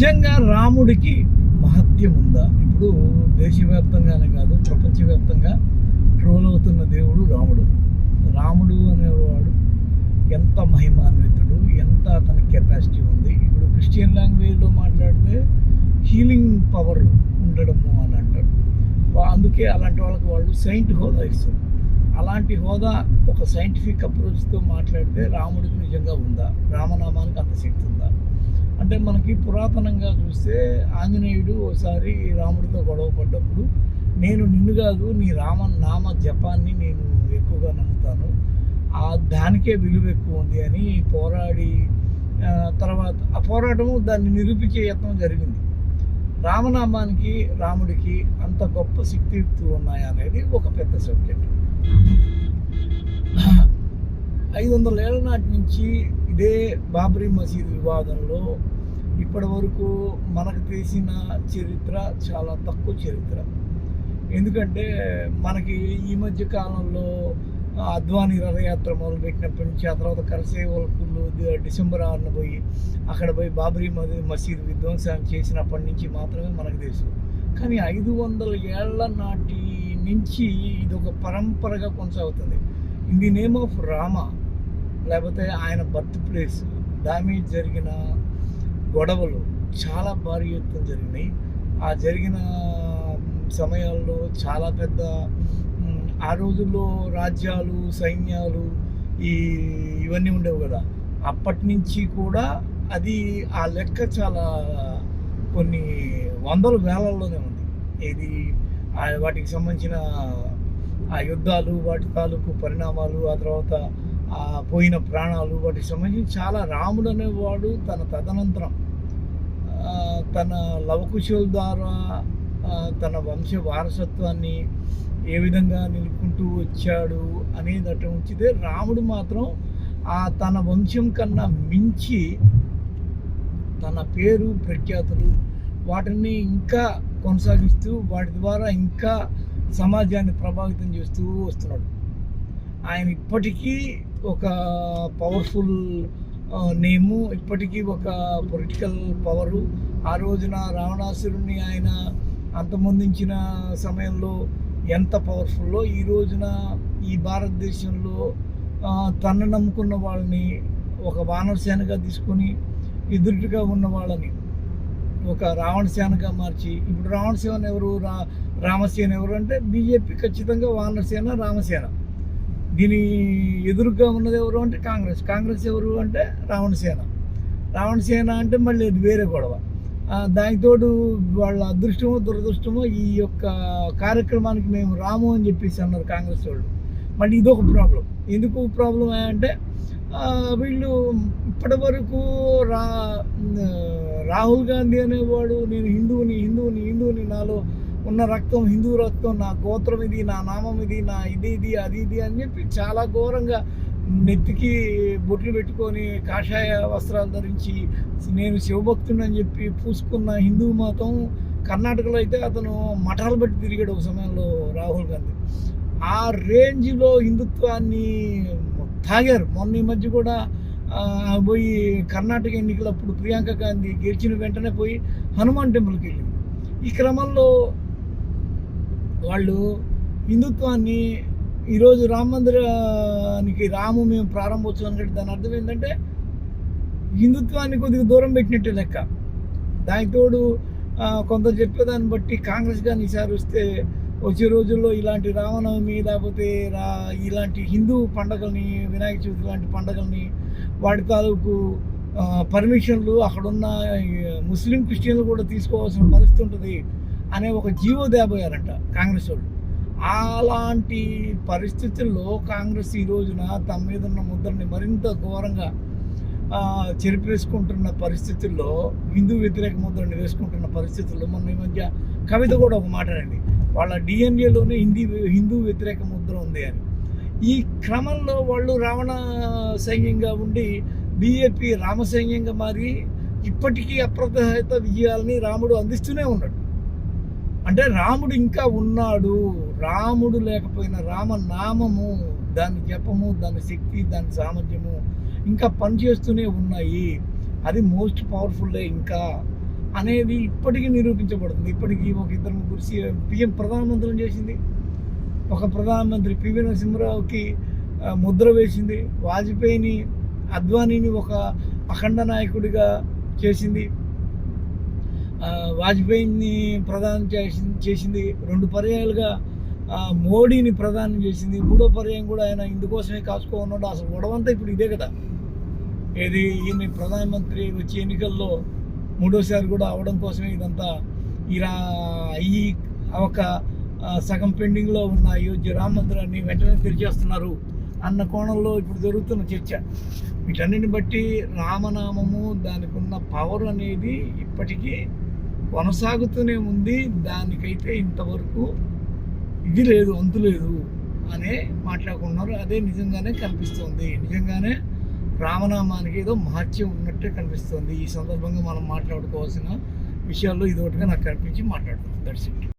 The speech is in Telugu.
నిజంగా రాముడికి మహత్యం ఉందా? ఇప్పుడు దేశవ్యాప్తంగానే కాదు ప్రపంచవ్యాప్తంగా ట్రోల్ అవుతున్న దేవుడు రాముడు. రాముడు అనేవాడు ఎంత మహిమాన్వితుడు ఎంత అతని కెపాసిటీ ఉంది. ఇప్పుడు క్రిస్టియన్ లాంగ్వేజ్లో మాట్లాడితే హీలింగ్ పవర్ ఉండడము అని అంటాడు అందుకే అలాంటి వాళ్ళకి వాళ్ళు సైంట్ హోదా ఇస్తారు. అలాంటి హోదా ఒక సైంటిఫిక్ అప్రోచ్తో మాట్లాడితే రాముడికి నిజంగా ఉందా? రామనామానికి అంత శక్తి ఉందా? అంటే మనకి పురాతనంగా చూస్తే ఆంజనేయుడు ఒకసారి రాముడితో గొడవ పడ్డప్పుడు నేను నిన్ను కాదు నీ రామ నామ జపాన్ని నేను ఎక్కువగా నమ్ముతాను. ఆ దానికే విలువ ఎక్కువ ఉంది అని పోరాడి తర్వాత ఆ పోరాటము దాన్ని నిరూపించే యత్నం జరిగింది. రామనామానికి రాముడికి అంత గొప్ప శక్తియుక్తులు ఉన్నాయా అనేది ఒక పెద్ద సబ్జెక్ట్. ఐదు వందల ఏళ్ళ నాటి నుంచి ఇదే బాబ్రీ మసీద్ వివాదంలో ఇప్పటి వరకు మనకు తెలిసిన చరిత్ర చాలా తక్కువ చరిత్ర. ఎందుకంటే మనకి ఈ మధ్య కాలంలో అద్వానీ రథయాత్ర మొదలుపెట్టినప్పటి నుంచి ఆ తర్వాత కరసేవకులు డిసెంబర్ ఆరున పోయి అక్కడ పోయి బాబ్రీ మది- మసీద్ విధ్వంసం చేసినప్పటి నుంచి మాత్రమే మనకు తెలుసు. కానీ ఐదు వందల ఏళ్ళ నాటి నుంచి ఇది ఒక పరంపరగా కొనసాగుతుంది. In the name of Rama లేకపోతే ఆయన బర్త్ ప్లేస్ దాని జరిగిన గొడవలు చాలా భారీ ఎత్తున జరిగినాయి. ఆ జరిగిన సమయాల్లో చాలా పెద్ద ఆ రోజుల్లో రాజ్యాలు సైన్యాలు ఈ ఇవన్నీ ఉండేవి కదా. అప్పటి నుంచి కూడా అది ఆ లెక్క చాలా కొన్ని వందల వేలల్లోనే ఉంది. ఇది ఆ వాటికి సంబంధించిన ఆ యుద్ధాలు వాటి తాలూకు పరిణామాలు ఆ తర్వాత పోయిన ప్రాణాలు వాటికి సంబంధించి చాలా రాముడు అనేవాడు తన తదనంతరం తన లవకుశుల ద్వారా తన వంశ వారసత్వాన్ని ఏ విధంగా నిలుపుకుంటూ వచ్చాడు అనేది అటు ఉంచితే రాముడు మాత్రం ఆ తన వంశం కన్నా మించి తన పేరు ప్రఖ్యాతులు వాటిని ఇంకా కొనసాగిస్తూ వాటి ద్వారా ఇంకా సమాజాన్ని ప్రభావితం చేస్తూ వస్తున్నాడు. ఆయన ఇప్పటికీ ఒక పవర్ఫుల్ నేము ఇప్పటికీ ఒక పొలిటికల్ పవరు ఆ రోజున రావణాసురుణ్ణి ఆయన అంతమొందించిన సమయంలో ఎంత పవర్ఫుల్లో ఈ రోజున ఈ భారతదేశంలో తన నమ్ముకున్న వాళ్ళని ఒక వానరసేనగా తీసుకొని ఎదురుగా ఉన్న వాళ్ళని ఒక రావణసేనగా మార్చి ఇప్పుడు రావణసేన ఎవరు? రా రామసేన ఎవరు? అంటే బీజేపీ ఖచ్చితంగా వానరసేన రామసేన. దీని ఎదురుగా ఉన్నది ఎవరు అంటే కాంగ్రెస్. కాంగ్రెస్ ఎవరు అంటే రావణసేన రావణసేన అంటే మళ్ళీ అది వేరే గొడవ. ఆ, దానికి తోడు వాళ్ళ అదృష్టమో దురదృష్టమో ఈ యొక్క కార్యక్రమానికి మేము రాము అని చెప్పేసి అన్నారు కాంగ్రెస్ వాళ్ళు. మళ్ళీ ఇదొక ప్రాబ్లం. ఎందుకు ప్రాబ్లం అంటే వీళ్ళు ఇప్పటి వరకు రా రాహుల్ గాంధీ అనేవాడు నేను హిందువుని హిందువుని హిందువుని నాలో ఉన్న రక్తం హిందూ రక్తం నా గోత్రం ఇది నా నామం ఇది నా ఇది ఇది అది ఇది అని చెప్పి చాలా ఘోరంగా నెత్తికి బొట్లు పెట్టుకొని కాషాయ వస్త్రాలు ధరించి నేను శివభక్తుని అని చెప్పి పూసుకున్న హిందూ మతం కర్ణాటకలో అయితే అతను మఠాలు బట్టి తిరిగాడు ఒక సమయంలో రాహుల్ గాంధీ. ఆ రేంజ్లో హిందుత్వాన్ని తాగారు. మొన్న ఈ మధ్య కూడా పోయి కర్ణాటక ఎన్నికలప్పుడు ప్రియాంక గాంధీ గెలిచిన వెంటనే పోయి హనుమాన్ టెంపుల్కి వెళ్ళింది. ఈ క్రమంలో వాళ్ళు హిందుత్వాన్ని ఈరోజు రామ మందిరానికి రాము మేము ప్రారంభోత్సవం అంటే దాని అర్థం ఏంటంటే హిందుత్వాన్ని కొద్దిగా దూరం పెట్టినట్టే లెక్క. దానికి తోడు కొంత కొందరు చెప్పేదాన్ని బట్టి కాంగ్రెస్ కానీ ఈసారి వస్తే వచ్చే రోజుల్లో ఇలాంటి రామనవమి లేకపోతే రా ఇలాంటి హిందూ పండగల్ని వినాయక చవితి లాంటి పండగల్ని వాటి తాలూకు పర్మిషన్లు అక్కడున్న ముస్లిం క్రిస్టియన్లు కూడా తీసుకోవాల్సిన పరిస్థితి ఉంటుంది. అనే ఒక జీవో దేబోయారంట కాంగ్రెస్ వాళ్ళు. అలాంటి పరిస్థితుల్లో కాంగ్రెస్ ఈ రోజున తమ మీద ఉన్న ముద్రని మరింత ఘోరంగా చెరిపేసుకుంటున్న పరిస్థితుల్లో హిందూ వ్యతిరేక ముద్రని వేసుకుంటున్న పరిస్థితుల్లో మొన్న ఈ మధ్య కవిత కూడా ఒక మాట్లాడండి వాళ్ళ డిఎన్ఏలోనే హిందీ హిందూ వ్యతిరేక ముద్ర ఉంది అని. ఈ క్రమంలో వాళ్ళు రావణ సైన్యంగా ఉండి బీజేపీ రామసైన్యంగా మారి ఇప్పటికీ అప్రతిహత విజయాలని రాముడు అందిస్తూనే ఉన్నాడు. అంటే రాముడు ఇంకా ఉన్నాడు. రాముడు లేకపోయిన రామ నామము దాని జపము దాని శక్తి దాని సామర్థ్యము ఇంకా పనిచేస్తూనే ఉన్నాయి. అది మోస్ట్ పవర్ఫుల్లే ఇంకా అనేది ఇప్పటికీ నిరూపించబడుతుంది. ఇప్పటికీ ఒక ఇద్దరు ముగ్గురు సీఎం పిఎం ప్రధానమంత్రిని చేసింది. ఒక ప్రధానమంత్రి పివి నరసింహరావుకి ముద్ర వేసింది. వాజ్పేయిని అద్వానీని ఒక అఖండ నాయకుడిగా చేసింది. వాజ్పేయిని ప్రధానం చేసి చేసింది రెండు పర్యాయాలుగా మోడీని ప్రధానం చేసింది. మూడో పర్యాయం కూడా ఆయన ఇందుకోసమే కాచుకో ఉన్నాడు. అసలు గొడవంతా ఇప్పుడు ఇదే కదా. ఏది ఈయన ప్రధానమంత్రి వచ్చే ఎన్నికల్లో మూడోసారి కూడా అవడం కోసమే ఇదంతా ఇలా ఈ ఒక సగం పెండింగ్లో ఉన్న అయోధ్య రామ మందిరాన్ని వెంటనే తెరిచేస్తున్నారు అన్న కోణంలో ఇప్పుడు జరుగుతున్న చర్చ. వీటన్నిటిని బట్టి రామనామము దానికి ఉన్న పవర్ అనేది ఇప్పటికీ కొనసాగుతూనే ఉంది. దానికైతే ఇంతవరకు ఇది లేదు అంతు లేదు అనే మాట్లాడుకుంటున్నారు. అదే నిజంగానే కనిపిస్తుంది. నిజంగానే రామనామానికి ఏదో మహత్యం ఉన్నట్టే కనిపిస్తుంది. ఈ సందర్భంగా మనం మాట్లాడుకోవాల్సిన విషయాల్లో ఇది ఒకటిగా నాకు కనిపించి మాట్లాడుతుంది దట్స్ ఇట్